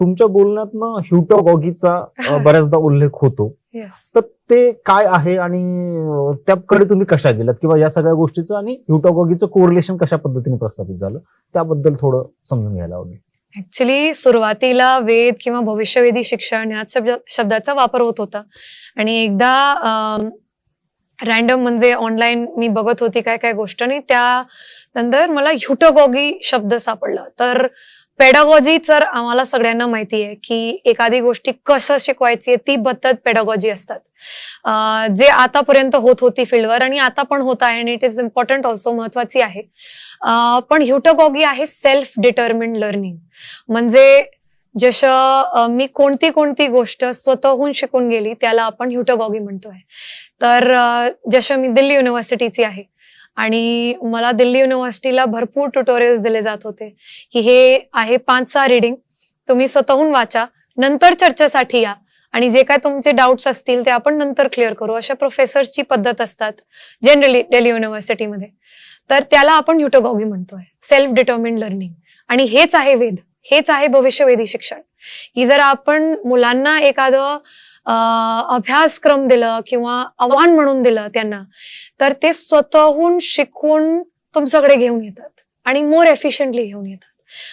तुमच्या बोलण्यातनं ह्युटॉगॉगीचा अ, बऱ्याचदा उल्लेख होतो. तर ते काय आहे आणि त्याकडे तुम्ही कशा गेलात किंवा या सगळ्या गोष्टीचं आणि ह्युटॉगॉगीचं कोरिलेशन कशा पद्धतीने प्रस्थापित झालं? त्याबद्दल थोडं समजून घ्यायला आवडेल. ऍक्च्युली सुरुवातीला वेद किंवा भविष्यवेधी शिक्षण या शब्द शब्दाचा वापर होत होता. आणि एकदा रॅन्डम म्हणजे ऑनलाईन मी बघत होती काय काय गोष्ट आणि त्यानंतर मला ह्युटोगॉगी शब्द सापडला. तर पेडागॉजी तर आम्हाला सगळ्यांना माहिती आहे की एखादी गोष्टी कसं शिकवायची आहे ती बद्दल पेडागॉजी असतात. जे आतापर्यंत होत होती फील्डवर आणि आता पण होत आहे आणि इट इज इम्पॉर्टंट ऑल्सो महत्वाची आहे. पण ह्युटोगॉगी आहे सेल्फ डिटर्मिन्ड लर्निंग म्हणजे जसं मी कोणती कोणती गोष्ट स्वतःहून शिकून गेली त्याला आपण ह्युटोगॉगी म्हणतोय. तर जसं मी दिल्ली युनिव्हर्सिटीची आहे. आणि मला दिल्ली युनिव्हर्सिटीला भरपूर ट्युटोरियल्स दिले जात होते. की हे आहे पाच सहा रिडिंग तुम्ही स्वतःहून वाचा. नंतर चर्चेसाठी या. आणि जे काय तुमचे डाऊट्स असतील ते आपण नंतर क्लिअर करू. अशा प्रोफेसर्सची पद्धत असतात जनरली दिल्ली युनिव्हर्सिटीमध्ये तर त्याला आपण युटोगॉगी म्हणतोय. सेल्फ डिटर्मिन्ड लर्निंग आणि हेच आहे वेद. हेच आहे भविष्यवेधी शिक्षण. की जर आपण मुलांना एखादं अभ्यासक्रम दिलं किंवा आव्हान म्हणून दिलं त्यांना तर ते स्वतःहून शिकून तुमच्याकडे घेऊन येतात आणि मोर एफिशियंटली घेऊन येतात.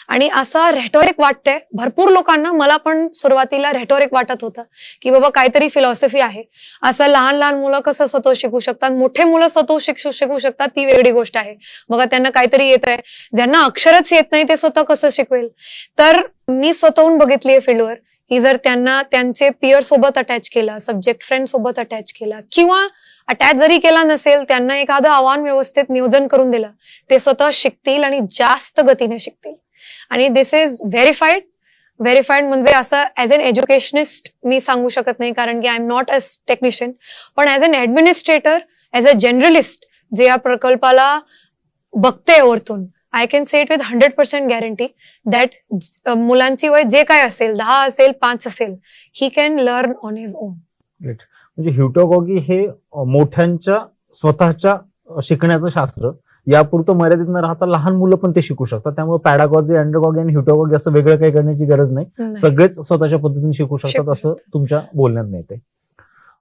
आणि असा रेटॉरिक वाटतंय भरपूर लोकांना मला पण सुरुवातीला रेटॉरिक वाटत होतं की बाबा काहीतरी फिलॉसॉफी आहे. असं लहान लहान मुलं कसं स्वतः शिकू शकतात? मोठे मुलं स्वतः शिकू शिकू शकतात? ती वेगळी गोष्ट आहे. बघा त्यांना काहीतरी येत आहे ज्यांना अक्षरच येत नाही ते स्वतः कसं शिकवेल? तर मी स्वतःहून बघितलीये फील्डवर की जर त्यांना त्यांचे पिअर सोबत अटॅच केला सब्जेक्ट फ्रेंड सोबत अटॅच केला किंवा अटॅच जरी केला नसेल त्यांना एखादं आव्हान व्यवस्थित नियोजन करून दिलं ते स्वतः शिकतील आणि जास्त गतीने शिकतील. आणि दिस इज व्हेरीफाईड व्हेरीफाईड म्हणजे असं ऍज अन एज्युकेशनिस्ट मी सांगू शकत नाही कारण की I am not a technician पण as an administrator as a generalist जे या प्रकल्पाला बघते वरतून I can say it with hundred percent guarantee that मुलांची वय जे काय असेल दहा असेल पाच असेल he can learn on his own म्हणजे ह्युटॉगॉगी हे मोठ्यांच्या स्वतःच्या शिकण्याचं शास्त्र. यापुरतं मर्यादित न राहता लहान मुलं पण ते शिकू शकतात. त्यामुळे पॅडागॉजी अँड्रोगॉगी आणि ह्युटॉगॉगी असं वेगळं काही करण्याची गरज नाही. सगळेच स्वतःच्या पद्धतीने शिकू शकतात शिकू असं. तुमच्या बोलण्यात मिळते